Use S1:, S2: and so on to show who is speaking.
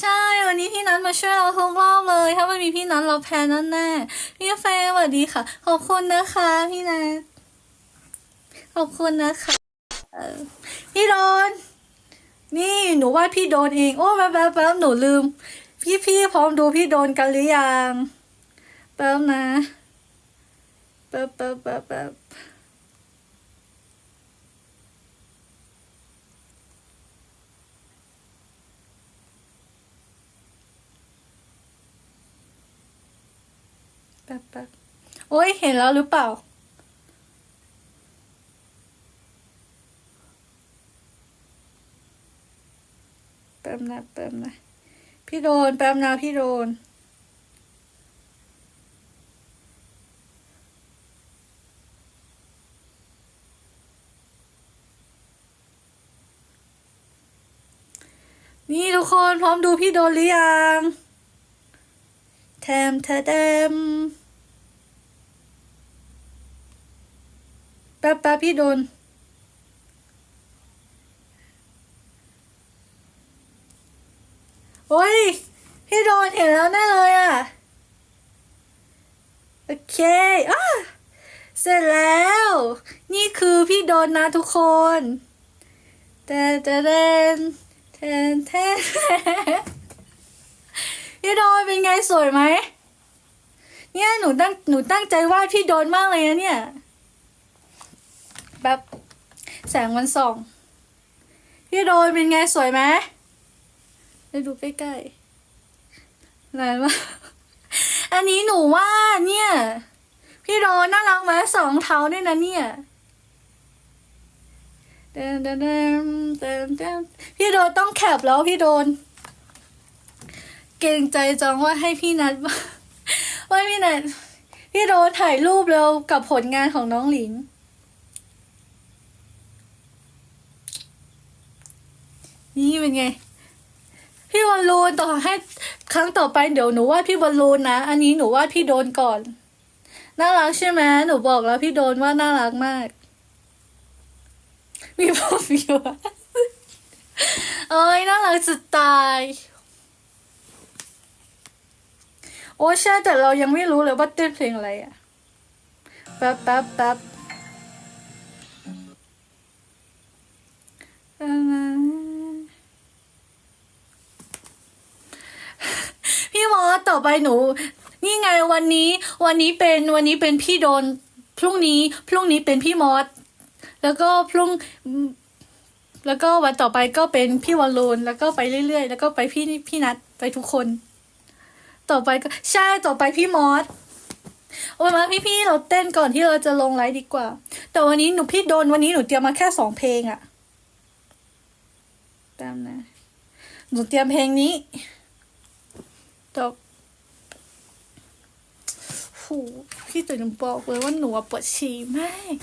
S1: ใช่ วันนี้พี่นัทมาช่วยเราทุกรอบเลย ถ้าไม่มีพี่นัทเราแพ้แน่ๆพี่เฟย์สวัสดีค่ะ ขอบคุณนะคะ พี่นัทขอบคุณนะคะพี่โดน นี่หนูว่าพี่โดนเอง โอ้แป๊บแป๊บแป๊บหนูลืม พี่พี่พร้อมดูพี่โดนกันหรือยังแป๊บนะแป๊บแป๊บแป๊บแป๊บ แป๊บแป๊บโอ้ยเห็นแล้วหรือเปล่า แป๊บนะแป๊บนะพี่โดนแป๊บนะพี่โดนนี่ทุกคนพร้อมดูพี่โดนหรือยัง ทมเธอเดมแป๊บแป๊บพี่โดน โอ้ย พี่โดนเห็นแล้วแน่เลยอะ โอเคอะเสร็จแล้ว นี่คือพี่โดนนะทุกคนเตนเตนเทนเทน พี่โดนเป็นไงสวยไหมเนี่ยหนูตั้งหนูตั้งใจวาดพี่โดนมากเลยนะเนี่ยแบบแสงมันส่องพี่โดนเป็นไงสวยไหมไปดูใกล้ๆไหนวะอันนี้หนูว่าเนี่ย พี่โดนน่ารักไหมสองเท้าด้วยนะเนี่ยเดินเดินเดินเดินเดนพี่โดนต้องแคปแล้วพี่โดน เกรงใจจังว่าให้พี่นัดว่าพี่นัดพี่โดนถ่ายรูปเร็วกับผลงานของน้องหลินนี่เป็นไง พี่บอลลูนต่อให้ครั้งต่อไปเดี๋ยวหนูวาดพี่บอลลูนนะ อันนี้หนูวาดพี่โดนก่อน น่ารักใช่ไหมหนูบอกแล้วพี่โดนว่าน่ารักมาก มีพอฟิวะเอ้ยน่ารักจะตาย โอ้ใช่แต่เรายังไม่รู้เลยว่าเต้นเพลงอะไรอะแป๊บแป๊บแป๊บแป๊บพี่มอสต่อไปหนู นี่ไงวันนี้ วันนี้เป็นวันนี้เป็นพี่โดน พรุ่งนี้ พรุ่งนี้เป็นพี่มอสแล้วก็พรุ่ง แล้วก็วันต่อไปก็เป็นพี่วอลลูนแล้วก็ไปเรื่อยๆ แล้วก็ไปพี่พี่นัดไปทุกคน ต่อไปก็ใช่ต่อไปพี่มอสโอ้ยมาพี่พี่ๆเราเต้นก่อนที่เราจะลงไลฟ์ดีกว่า แต่วันนี้หนูพี่โดนวันนี้หนูเตรียมมาแค่สองเพลงอะแป๊บนะ หนูเตรียมเพลงนี้จบโหพี่ตื่นบอกเลยว่าหนูปวดฉี่มาก